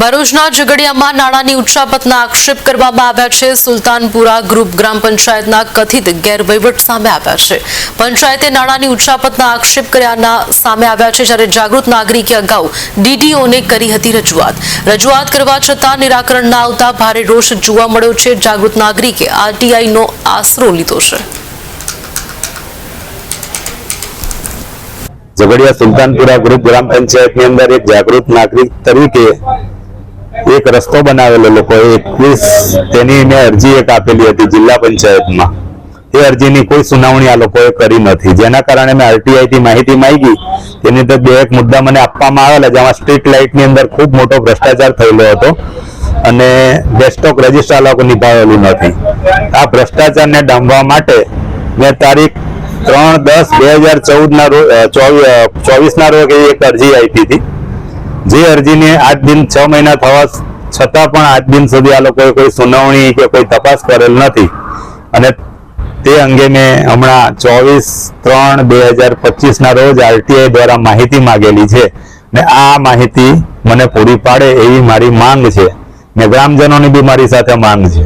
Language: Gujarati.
ભરૂચના ઝઘડિયામાં નાણાંની ઉચ્ચાપતના આક્ષેપ કરવામાં આવ્યા છે. સુલતાનપુરા ગ્રુપ ગ્રામ પંચાયતના કથિત ગેરવહીવટ સામે આવ્યા છે. પંચાયતે નાણાંની ઉચ્ચાપતના આક્ષેપ કર્યાના સામે આવ્યા છે, જ્યારે જાગૃત નાગરિકે અગાઉ ડીડીઓને કરી હતી રજૂઆત. રજૂઆત કરવા છતાં નિરાકરણ ના આવતા ભારે રોષ જોવા મળ્યો છે. જાગૃત નાગરિકે આરટીઆઈનો આશરો લીધો છે. ઝઘડિયા સુલતાનપુરા ગ્રુપ ગ્રામ પંચાયતની અંદર એક જાગૃત નાગરિક તરીકે એક રસ્તો બનાવેલો લોકોએ એકવીસ તેની મેં અરજી એક આપેલી હતી જિલ્લા પંચાયતમાં. એ અરજીની કોઈ સુનાવણી આ લોકોએ કરી નથી. જેના કારણે મેં આરટીઆઈથી માહિતી માંગી. તેની અંદર બે એક મુદ્દા મને આપવામાં આવેલા જેમાં સ્ટ્રીટ લાઇટની અંદર ખૂબ મોટો ભ્રષ્ટાચાર થયેલો હતો અને ગેસ્ટોક રજિસ્ટર આ લોકો નિભાવેલું નથી. આ ભ્રષ્ટાચારને ડામવા માટે મેં તારીખ ત્રણ દસ બે હજાર ચૌદના રોજ ચોવીસના રોજ એક અરજી આપી હતી. જે અરજીને આજ દિન છ મહિના થવા છતાં પણ આજ દિન સુધી આ લોકોએ કોઈ સુનાવણી કે કોઈ તપાસ કરેલ નથી. અને તે અંગે મેં હમણાં ચોવીસ ત્રણ બે હજાર પચીસના રોજ આરટીઆઈ દ્વારા માહિતી માંગેલી છે. ને આ માહિતી મને પૂરી પાડે એવી મારી માંગ છે. ને ગ્રામજનોની બી મારી સાથે માંગ છે.